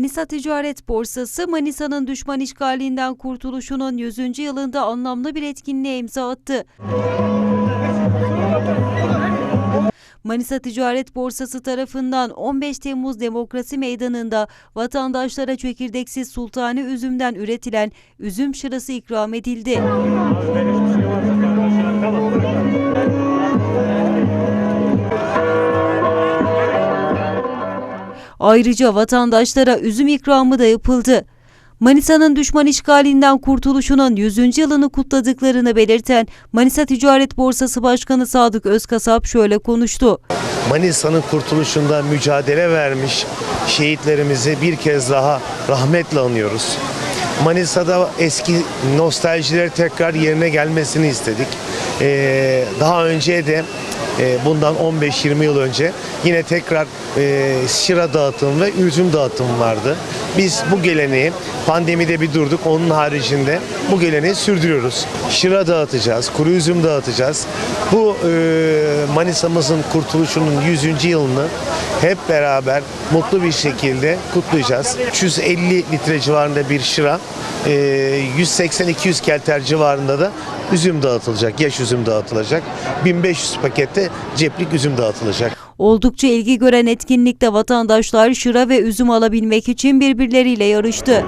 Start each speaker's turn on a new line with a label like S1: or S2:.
S1: Manisa Ticaret Borsası, Manisa'nın düşman işgalinden kurtuluşunun 100. yılında anlamlı bir etkinliğe imza attı. Manisa Ticaret Borsası tarafından 15 Temmuz Demokrasi Meydanı'nda vatandaşlara çekirdeksiz sultani üzümden üretilen üzüm şırası ikram edildi. Ayrıca vatandaşlara üzüm ikramı da yapıldı. Manisa'nın düşman işgalinden kurtuluşunun 100. yılını kutladıklarını belirten Manisa Ticaret Borsası Başkanı Sadık Özkasap şöyle konuştu.
S2: Manisa'nın kurtuluşunda mücadele vermiş şehitlerimizi bir kez daha rahmetle anıyoruz. Manisa'da eski nostaljiler tekrar yerine gelmesini istedik. Ee, daha önce de e, bundan 15-20 yıl önce yine tekrar e, şıra dağıtım ve üzüm dağıtım vardı. Biz bu geleneği pandemide bir durduk. Onun haricinde bu geleneği sürdürüyoruz. Şıra dağıtacağız, kuru üzüm dağıtacağız. Bu e, Manisa'mızın kurtuluşunun 100. yılını hep beraber mutlu bir şekilde kutlayacağız. 350 litre civarında bir şıra, e, 180-200 kelter civarında da üzüm dağıtılacak, yaş üzüm dağıtılacak. 1500 pakette ceplik üzüm dağıtılacak.
S1: Oldukça ilgi gören etkinlikte vatandaşlar şıra ve üzüm alabilmek için birbirleriyle yarıştı.